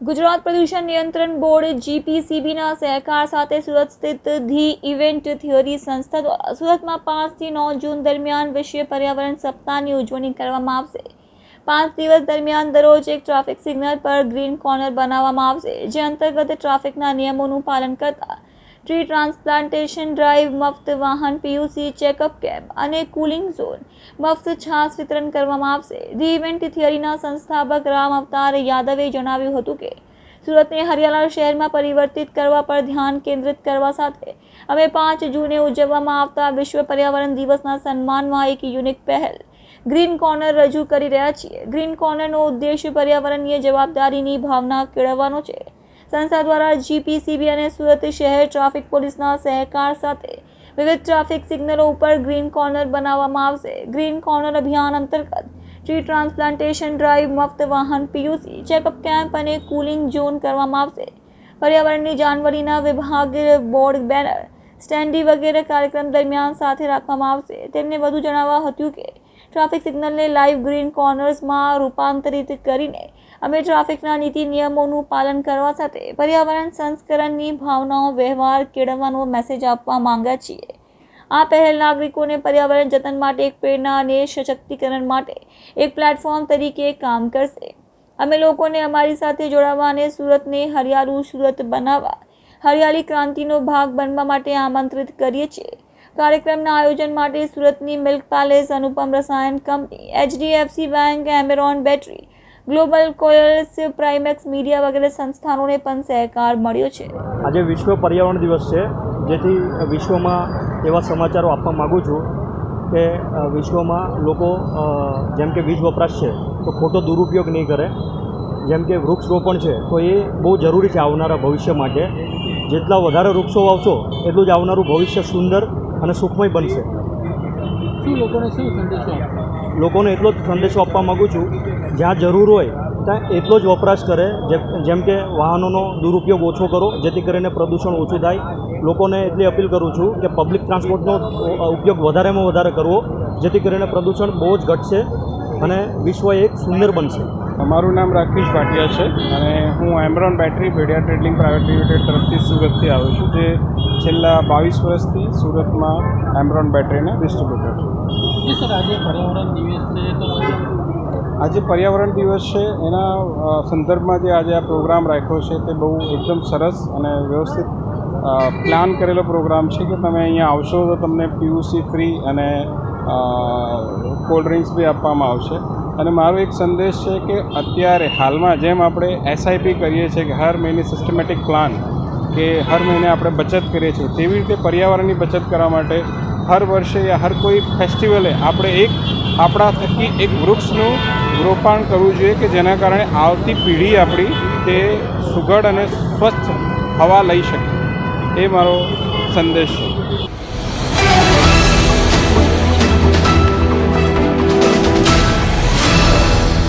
ગુજરાત પ્રદૂષણ નિયંત્રણ બોર્ડ જીપીસીબીના સહકાર સાથે સુરત સ્થિત ધી ઇવેન્ટ થિયરી સંસ્થા દ્વારા સુરતમાં પાંચથી નવ જૂન દરમિયાન વિશ્વ પર્યાવરણ સપ્તાહની ઉજવણી કરવામાં આવશે. પાંચ દિવસ દરમિયાન દરરોજ એક ટ્રાફિક સિગ્નલ પર ગ્રીન કોર્નર બનાવવામાં આવશે, જે અંતર્ગત ટ્રાફિકના નિયમોનું પાલન કરતા ટ્રી ટ્રાન્સપ્લાન્ટેશન ડ્રાઈવ મફત વાહન પીયુસી ચેકઅપ કેમ્પ અને કુલિંગ ઝોન મફત છાસ વિતરણ કરવામાં આવશે. ધી ઇવેન્ટ થિયરીના સંસ્થાપક રામ અવતાર યાદવે જણાવ્યું હતું કે, સુરતને હરિયાણા શહેરમાં પરિવર્તિત કરવા પર ધ્યાન કેન્દ્રિત કરવા સાથે, અમે પાંચ જૂને ઉજવવામાં આવતા વિશ્વ પર્યાવરણ દિવસના સન્માનમાં એક યુનિક પહેલ ગ્રીન કોર્નર રજૂ કરી રહ્યા છીએ. ગ્રીન કોર્નરનો ઉદ્દેશ પર્યાવરણીય જવાબદારીની ભાવના કેળવવાનો છે. સંસ્થા દ્વારા જીપીસીબી અને સુરત શહેર ટ્રાફિક પોલીસના સહકાર સાથે વિવિધ ટ્રાફિક સિગ્નલો ઉપર ગ્રીન કોર્નર બનાવવામાં આવશે. ગ્રીન કોર્નર અભિયાન અંતર્ગત ટ્રી ટ્રાન્સપ્લાન્ટેશન ડ્રાઈવ મફત વાહન, પીયુસી, ચેકઅપ કેમ્પ અને કુલિંગ ઝોન કરવામાં આવશે. પર્યાવરણની જાનવરીના વિભાગ બોર્ડ બેનર, સ્ટેન્ડી વગેરે કાર્યક્રમ દરમિયાન સાથે રાખવામાં આવશે. તેમને વધુ જણાવવા હતું કે, ટ્રાફિક સિગ્નલને લાઈવ ગ્રીન કોર્નર્સમાં રૂપાંતરિત કરીને અમે ટ્રાફિકના નીતિ નિયમોનું પાલન કરવા સાથે પર્યાવરણ સંસ્કરણની ભાવનાઓ વ્યવહાર કેળવવાનો મેસેજ આપવા માંગ્યા છીએ. આ પહેલ નાગરિકોને પર્યાવરણ જતન માટે એક પ્રેરણા અને સશક્તિકરણ માટે એક પ્લેટફોર્મ તરીકે કામ કરશે. અમે લોકોને અમારી સાથે જોડાવા અને સુરતને હરિયાળું સુરત બનાવવા, હરિયાળી ક્રાંતિનો ભાગ બનવા માટે આમંત્રિત કરીએ છીએ. કાર્યક્રમના આયોજન માટે સુરતની milk palace Anupam Rasayan company, HDFC bank, Amaron battery global coils Primex media વગેરે સંસ્થાનોને પણ સહકાર મળ્યો છે. આજે વિશ્વ પર્યાવરણ દિવસ છે જેથી વિશ્વમાં એવા સમાચારો આપવા માગું છું કે વિશ્વમાં લોકો જેમ કે વીજ વપરાશ છે તો ખોટો દુરુપયોગ નહીં કરે. જેમ કે વૃક્ષ રોપણ છે તો એ બહુ જરૂરી છે આવનારા ભવિષ્ય માટે. જેટલા વધારે વૃક્ષો વાવશો એટલું જ આવનારું ભવિષ્ય સુંદર અને સુખમય બનશે. શું લોકોને શું સંદેશો લોકોને એટલો જ સંદેશો આપવા માગું છું જ્યાં જરૂર હોય ત્યાં એટલો જ વપરાશ કરે જે- જેમ કે વાહનોનો દુરુપયોગ ઓછો કરો જેથી કરીને પ્રદૂષણ ઓછું થાય. લોકોને એટલી અપીલ કરું છું કે પબ્લિક ટ્રાન્સપોર્ટનો ઉપયોગ વધારેમાં વધારે કરવો જેથી કરીને પ્રદૂષણ બહુ જ ઘટશે અને વિશ્વ એક સુંદર બનશે. મારું નામ રાકેશ ભાટિયા છે અને હું Amaron battery Bhedia trading private limited તરફથી સુરતથી આવ્યો છું જે છેલ્લા બાવીસ વર્ષથી સુરતમાં એમરોન બેટરીના ડિસ્ટ્રીબ્યુટર છું. સર આજે પર્યાવરણ દિવસ છે તો આજે પર્યાવરણ દિવસ છે. એના સંદર્ભમાં જે આજે આ પ્રોગ્રામ રાખ્યો છે તે બહુ એકદમ સરસ અને વ્યવસ્થિત પ્લાન કરેલો પ્રોગ્રામ છે કે તમે અહીંયા આવશો તો તમને પીયુસી ફ્રી અને કોલ્ડ ડ્રિંક્સ બી આપવામાં આવશે. અને મારો એક સંદેશ છે કે અત્યારે હાલમાં જેમ આપણે એસઆઈપી કરીએ છીએ કે હર મહિને સિસ્ટમેટિક પ્લાન કે હર મહિને આપણે બચત કરીએ છીએ, તેવી રીતે પર્યાવરણની બચત કરવા માટે હર વર્ષે યા હર કોઈ ફેસ્ટિવલે આપણે એક, આપણા થકી એક વૃક્ષનું રોપાણ કરવું જોઈએ કે જેના કારણે આવતી પેઢી આપણી તે સુઘડ અને સ્વસ્થ હવા લઈ શકે. એ મારો સંદેશ છે.